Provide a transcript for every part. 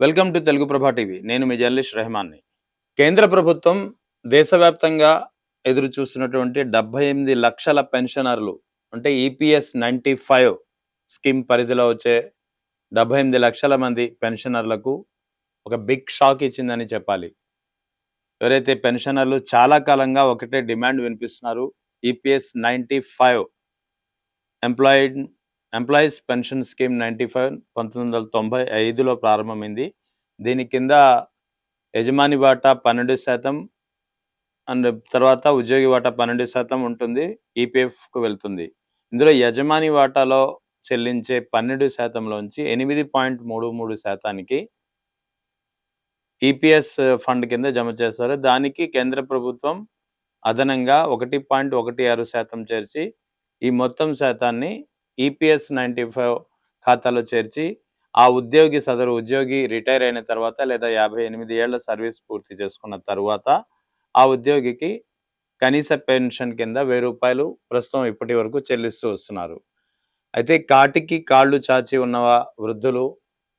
Welcome to Telugu ప్రభా TV. నేను మీ journalist రెహమాన్ని. కేంద్ర ప్రభుత్వం దేశవ్యాప్తంగా ఎదురు చూస్తున్నటువంటి డెబ్బై ఎనిమిది లక్షల పెన్షనర్లు అంటే ఈపీఎస్ నైంటీ ఫైవ్ స్కీమ్ పరిధిలో వచ్చే డెబ్బై ఎనిమిది లక్షల మంది పెన్షనర్లకు ఒక బిగ్ షాక్ ఇచ్చిందని చెప్పాలి. ఎవరైతే పెన్షనర్లు చాలా కాలంగా ఒకటే డిమాండ్ వినిపిస్తున్నారు EPS ninety five employed employees pension scheme ninety five పంతొమ్మిది వందల తొంభై ఐదులో ప్రారంభమైంది. దీని కింద యజమాని వాటా పన్నెండు శాతం అండ్ తర్వాత ఉద్యోగి వాటా పన్నెండు శాతం ఉంటుంది ఈపీఎఫ్కు వెళ్తుంది. ఇందులో యజమాని వాటాలో చెల్లించే పన్నెండు శాతంలోంచి ఎనిమిది పాయింట్ మూడు మూడు శాతానికి ఈపీఎస్ ఫండ్ కింద జమ చేస్తారు. దానికి కేంద్ర ప్రభుత్వం అదనంగా ఒకటి పాయింట్ ఒకటి ఆరు శాతం చేర్చి ఈ మొత్తం శాతాన్ని ఈపీఎస్ నైంటీ ఫైవ్ ఖాతాలో చేర్చి ఆ ఉద్యోగి సదరు ఉద్యోగి రిటైర్ అయిన తర్వాత లేదా యాభై ఎనిమిది ఏళ్ళ సర్వీస్ పూర్తి చేసుకున్న తర్వాత ఆ ఉద్యోగికి కనీస పెన్షన్ కింద వెయ్యి రూపాయలు ప్రస్తుతం ఇప్పటి వరకు చెల్లిస్తూ వస్తున్నారు. అయితే కాటికి కాళ్ళు చాచి ఉన్న వృద్ధులు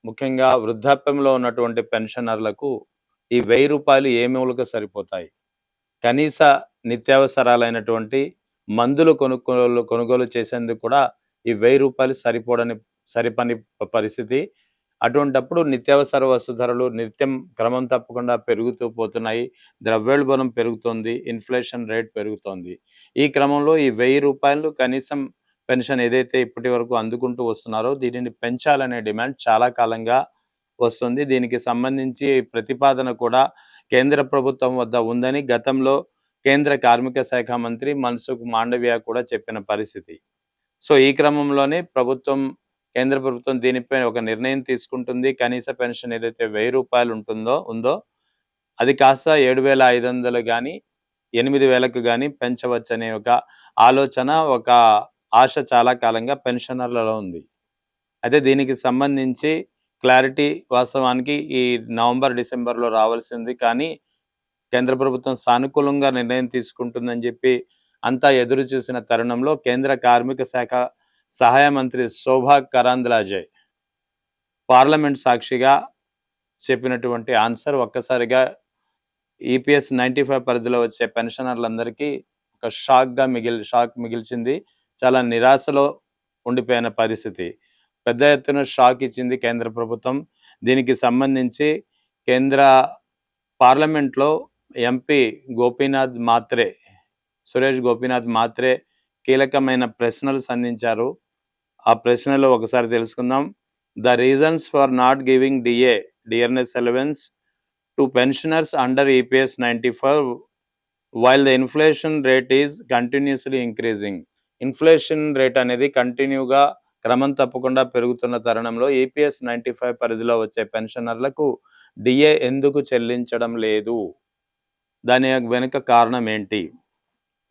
ముఖ్యంగా వృద్ధాప్యంలో ఉన్నటువంటి పెన్షనర్లకు ఈ వెయ్యి రూపాయలు ఏ మూలక సరిపోతాయి? కనీస నిత్యావసరాలైనటువంటి మందులు కొనుగోలు కొనుగోలు చేసేందుకు కూడా ఈ వెయ్యి రూపాయలు సరిపోడని సరిపని పరిస్థితి. అటువంటప్పుడు నిత్యావసర వస్తు ధరలు నిత్యం క్రమం తప్పకుండా పెరుగుతూ పోతున్నాయి. ద్రవ్యోల్బణం పెరుగుతోంది. ఇన్ఫ్లేషన్ రేట్ పెరుగుతోంది. ఈ క్రమంలో ఈ వెయ్యి రూపాయలు కనీసం పెన్షన్ ఏదైతే ఇప్పటి వరకు అందుకుంటూ వస్తున్నారో దీనిని పెంచాలనే డిమాండ్ చాలా కాలంగా వస్తుంది. దీనికి సంబంధించి ప్రతిపాదన కూడా కేంద్ర ప్రభుత్వం వద్ద ఉందని గతంలో కేంద్ర కార్మిక శాఖ మంత్రి మన్సుఖ్ మాండవ్య కూడా చెప్పిన పరిస్థితి. సో ఈ క్రమంలోనే ప్రభుత్వం కేంద్ర ప్రభుత్వం దీనిపై ఒక నిర్ణయం తీసుకుంటుంది. కనీస పెన్షన్ ఏదైతే వెయ్యి రూపాయలు ఉంటుందో ఉందో అది కాస్త ఏడు వేల ఐదు వందలు కానీ ఎనిమిది వేలకు కానీ పెంచవచ్చనే ఒక ఆలోచన ఒక ఆశ చాలా కాలంగా పెన్షనర్లలో ఉంది. అయితే దీనికి సంబంధించి క్లారిటీ వాస్తవానికి ఈ నవంబర్ డిసెంబర్లో రావాల్సింది కానీ కేంద్ర ప్రభుత్వం సానుకూలంగా నిర్ణయం తీసుకుంటుందని చెప్పి అంతా ఎదురు చూసిన తరుణంలో కేంద్ర కార్మిక శాఖ సహాయ మంత్రి శోభా కరాంద్లాజే పార్లమెంట్ సాక్షిగా చెప్పినటువంటి ఆన్సర్ ఒక్కసారిగా ఈపీఎస్ నైంటీ ఫైవ్ పరిధిలో వచ్చే పెన్షనర్లందరికీ ఒక షాక్గా మిగిల్ షాక్ మిగిల్చింది. చాలా నిరాశలో ఉండిపోయిన పరిస్థితి. పెద్ద ఎత్తున షాక్ ఇచ్చింది కేంద్ర ప్రభుత్వం. దీనికి సంబంధించి కేంద్ర పార్లమెంట్లో ఎంపీ గోపీనాథ్ మాత్రే సురేష్ గోపీనాథ్ మాత్రే కీలకమైన ప్రశ్నలు సంధించారు. ఆ ప్రశ్నలు ఒకసారి తెలుసుకుందాం. The reasons for not giving DA dearness allowance to pensioners under EPS ninety five while the inflation rate is continuously increasing. Inflation rate అనేది కంటిన్యూగా క్రమం తప్పకుండా పెరుగుతున్న తరుణంలో ఈపీఎస్ నైంటీ ఫైవ్ పరిధిలో వచ్చే పెన్షనర్లకు డిఏ ఎందుకు చెల్లించడం లేదు? దాని వెనుక కారణం ఏంటి?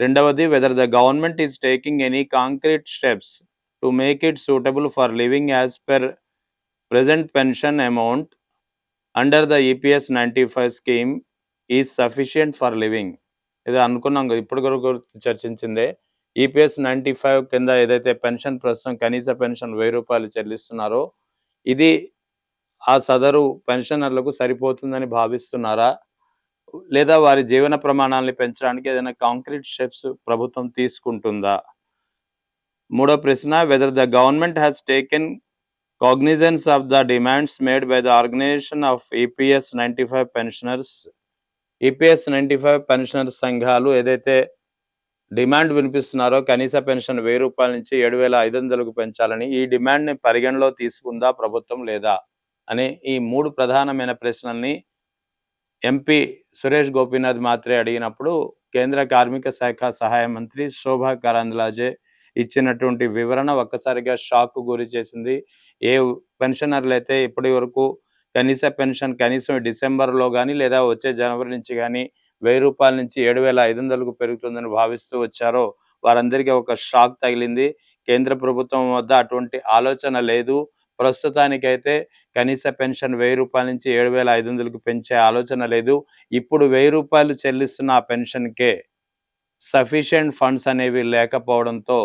రెండవది whether the government is taking any concrete steps to make it suitable for living as per present pension amount under the EPS 95 scheme is sufficient for living. ఇది అనుకున్నాం కదా ఇప్పుడు చర్చించిందే ఈపీఎస్ నైంటీ ఫైవ్ కింద ఏదైతే పెన్షన్ ప్రస్తుతం కనీస pension వెయ్యి రూపాయలు చెల్లిస్తున్నారో ఇది ఆ సదరు పెన్షనర్లకు సరిపోతుందని భావిస్తున్నారా లేదా వారి జీవన ప్రమాణాలని పెంచడానికి ఏదైనా కాంక్రీట్ స్టెప్స్ ప్రభుత్వం తీసుకుంటుందా? మూడో ప్రశ్న whether the government has taken cognizance of the demands made by the organization of E EPS 95 pensioners. EPS ninety five pensioner సంఘాలు ఏదైతే డిమాండ్ వినిపిస్తున్నారో కనీస పెన్షన్ వెయ్యి రూపాయల నుంచి ఏడు వేల ఐదు వందలకు పెంచాలని ఈ డిమాండ్ని పరిగణలో తీసుకుందా ప్రభుత్వం లేదా? అనే ఈ మూడు ప్రధానమైన ప్రశ్నల్ని ఎంపీ సురేష్ గోపీనాథ్ మాత్రే అడిగినప్పుడు కేంద్ర కార్మిక శాఖ సహాయ మంత్రి శోభా కరాంద్లాజే ఇచ్చినటువంటి వివరణ ఒక్కసారిగా షాక్ గురి చేసింది. ఏ పెన్షనర్లు అయితే ఇప్పటి వరకు కనీస పెన్షన్ కనీసం డిసెంబర్లో కానీ లేదా వచ్చే జనవరి నుంచి కానీ వెయ్యి రూపాయల నుంచి ఏడు వేల ఐదు వందలకు పెరుగుతుందని భావిస్తూ వచ్చారో వారందరికీ ఒక షాక్ తగిలింది. కేంద్ర ప్రభుత్వం వద్ద అటువంటి ఆలోచన లేదు. ప్రస్తుతానికైతే కనీస పెన్షన్ వెయ్యి రూపాయల నుంచి ఏడు వేల ఐదు వందలకు పెంచే ఆలోచన లేదు. ఇప్పుడు వెయ్యి రూపాయలు చెల్లిస్తున్న ఆ పెన్షన్కే సఫిషియెంట్ ఫండ్స్ అనేవి లేకపోవడంతో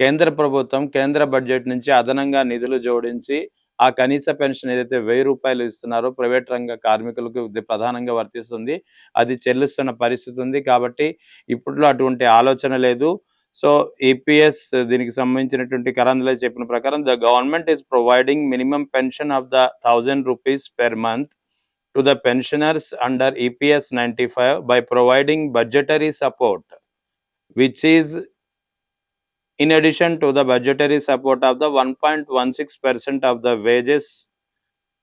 కేంద్ర ప్రభుత్వం కేంద్ర బడ్జెట్ నుంచి అదనంగా నిధులు జోడించి ఆ కనీస పెన్షన్ ఏదైతే వెయ్యి రూపాయలు ఇస్తున్నారో ప్రైవేట్ రంగ కార్మికులకు ప్రధానంగా వర్తిస్తుంది. అది చెల్లిస్తున్న పరిస్థితి ఉంది కాబట్టి ఇప్పట్లో అటువంటి ఆలోచన లేదు. సో ఏపీఎస్ దీనికి సంబంధించినటువంటి కరాంధ్రలో చెప్పిన ప్రకారం the government is providing minimum pension of the thousand rupees per month to the pensioners under EPS ninety five by providing budgetary support which is in addition to the budgetary support of the one point one six percent of the wages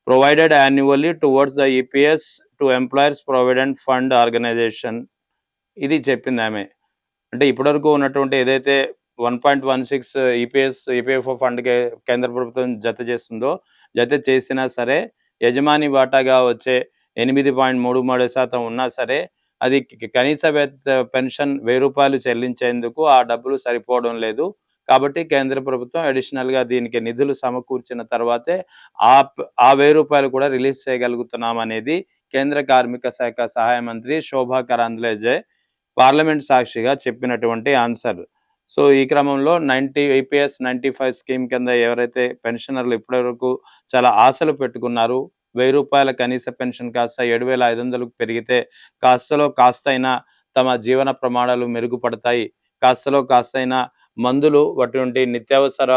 provided annually towards the EPS to employers provident fund organisation ఇది చెప్పింది ఆమె. అంటే ఇప్పటివరకు ఉన్నటువంటి ఏదైతే one point one six EPS EPFO ఫండ్కి కేంద్ర ప్రభుత్వం జత చేస్తుందో జత చేసినా సరే యజమాని వాటాగా వచ్చే ఎనిమిది పాయింట్ మూడు మూడు శాతం ఉన్నా సరే అది కనీస పెన్షన్ వెయ్యి రూపాయలు చెల్లించేందుకు ఆ డబ్బులు సరిపోవడం లేదు. కాబట్టి కేంద్ర ప్రభుత్వం అడిషనల్గా దీనికి నిధులు సమకూర్చిన తర్వాతే ఆ ఆ వెయ్యి రూపాయలు కూడా రిలీజ్ చేయగలుగుతున్నాం అనేది కేంద్ర కార్మిక శాఖ సహాయ మంత్రి శోభా కరాంద్లేజే పార్లమెంట్ సాక్షిగా చెప్పినటువంటి ఆన్సర్. సో ఈ క్రమంలో ninety IPS ninety five scheme కింద ఎవరైతే పెన్షనర్లు ఇప్పటివరకు చాలా ఆశలు పెట్టుకున్నారు వెయ్యి రూపాయల కనీస పెన్షన్ కాస్త ఏడు వేల ఐదు వందలకు పెరిగితే కాస్తలో కాస్తైనా తమ జీవన ప్రమాణాలు మెరుగుపడతాయి. కాస్తలో కాస్తైనా మందులు అటువంటి నిత్యావసర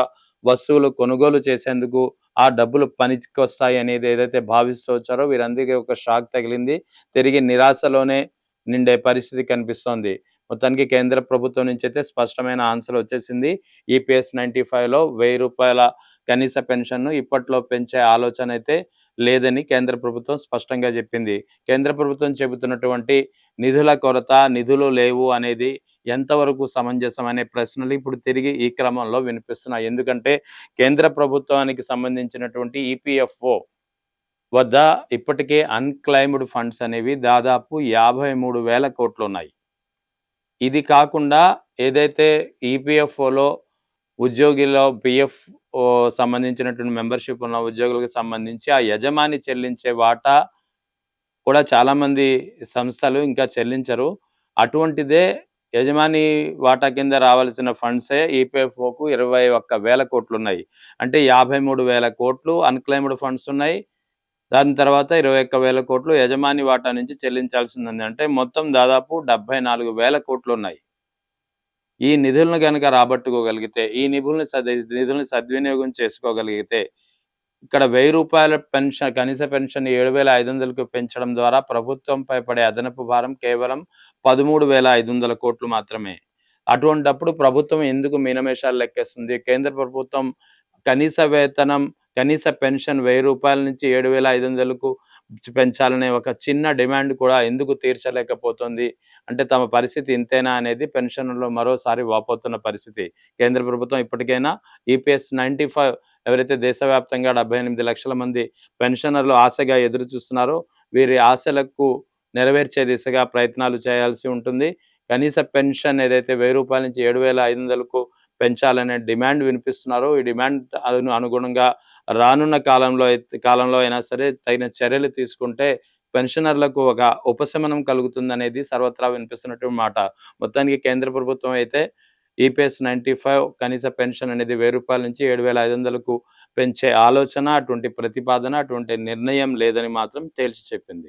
వస్తువులు కొనుగోలు చేసేందుకు ఆ డబ్బులు పనికొస్తాయి అనేది ఏదైతే భావిస్తూ వచ్చారో వీరందరికీ ఒక షాక్ తగిలింది. తిరిగి నిరాశలోనే నిండే పరిస్థితి కనిపిస్తోంది. మొత్తానికి కేంద్ర ప్రభుత్వం నుంచి అయితే స్పష్టమైన ఆన్సర్ వచ్చేసింది. ఈపీఎస్ నైన్టీ ఫైవ్లో వెయ్యి రూపాయల కనీస పెన్షన్ను ఇప్పట్లో పెంచే ఆలోచన అయితే లేదని కేంద్ర ప్రభుత్వం స్పష్టంగా చెప్పింది. కేంద్ర ప్రభుత్వం చెబుతున్నటువంటి నిధుల కొరత నిధులు లేవు అనేది ఎంతవరకు సమంజసం అనే ప్రశ్నలు ఇప్పుడు తిరిగి ఈ క్రమంలో వినిపిస్తున్నాయి. ఎందుకంటే కేంద్ర ప్రభుత్వానికి సంబంధించినటువంటి ఈపీఎఫ్ఓ వద్ద ఇప్పటికే అన్క్లైమ్డ్ ఫండ్స్ అనేవి దాదాపు యాభై మూడు వేల కోట్లు ఉన్నాయి ఇది కాకుండా ఏదైతే ఈపీఎఫ్ఓలో ఉద్యోగిలో పిఎఫ్ సంబంధించినటువంటి మెంబర్షిప్ ఉన్న ఉద్యోగులకు సంబంధించి ఆ యజమాని చెల్లించే వాటా కూడా చాలామంది సంస్థలు ఇంకా చెల్లించరు. అటువంటిదే యజమాని వాటా కింద రావాల్సిన ఫండ్సే ఈపీఎఫ్ఓకు ఇరవై ఒక్క వేల కోట్లు ఉన్నాయి అంటే యాభై మూడు వేల కోట్లు అన్క్లైమ్డ్ ఫండ్స్ ఉన్నాయి. దాని తర్వాత ఇరవై ఒక్క వేల కోట్లు యజమాని వాటా నుంచి చెల్లించాల్సి ఉంది అంటే మొత్తం దాదాపు డెబ్బై నాలుగు వేల కోట్లు ఉన్నాయి. ఈ నిధులను కనుక రాబట్టుకోగలిగితే ఈ నిధుల్ని సద్ నిధుల్ని సద్వినియోగం చేసుకోగలిగితే ఇక్కడ వెయ్యి రూపాయల పెన్షన్ కనీస పెన్షన్ ఏడు వేల ఐదు వందలకు పెంచడం ద్వారా ప్రభుత్వంపై పడే అదనపు భారం కేవలం పదమూడు వేల ఐదు వందల కోట్లు మాత్రమే. అటువంటప్పుడు ప్రభుత్వం ఎందుకు మీనమేషాలు లెక్కేస్తుంది? కేంద్ర ప్రభుత్వం కనీస వేతనం కనీస పెన్షన్ వెయ్యి రూపాయల నుంచి ఏడు వేల ఐదు వందలకు పెంచాలనే ఒక చిన్న డిమాండ్ కూడా ఎందుకు తీర్చలేకపోతుంది? అంటే తమ పరిస్థితి ఇంతేనా అనేది పెన్షన్లో మరోసారి వాపోతున్న పరిస్థితి. కేంద్ర ప్రభుత్వం ఇప్పటికైనా ఈపీఎస్ నైంటీ ఫైవ్ ఎవరైతే దేశవ్యాప్తంగా డెబ్బై ఎనిమిది లక్షల మంది పెన్షనర్లు ఆశగా ఎదురు చూస్తున్నారో వీరి ఆశలకు నెరవేర్చే దిశగా ప్రయత్నాలు చేయాల్సి ఉంటుంది. కనీస పెన్షన్ ఏదైతే వెయ్యి రూపాయల నుంచి ఏడు వేల ఐదు వందలకు పెంచాలనే డిమాండ్ వినిపిస్తున్నారు. ఈ డిమాండ్ అనుగుణంగా రానున్న కాలంలో అయితే కాలంలో అయినా సరే తగిన చర్యలు తీసుకుంటే పెన్షనర్లకు ఒక ఉపశమనం కలుగుతుందనేది సర్వత్రా వినిపిస్తున్నటువంటి మాట. మొత్తానికి కేంద్ర ప్రభుత్వం అయితే ఈపీఎస్ నైంటీ ఫైవ్ కనీస పెన్షన్ అనేది వెయ్యి రూపాయల నుంచి ఏడు వేల ఐదు వందలకు పెంచే ఆలోచన అటువంటి ప్రతిపాదన అటువంటి నిర్ణయం లేదని మాత్రం తేల్చి చెప్పింది.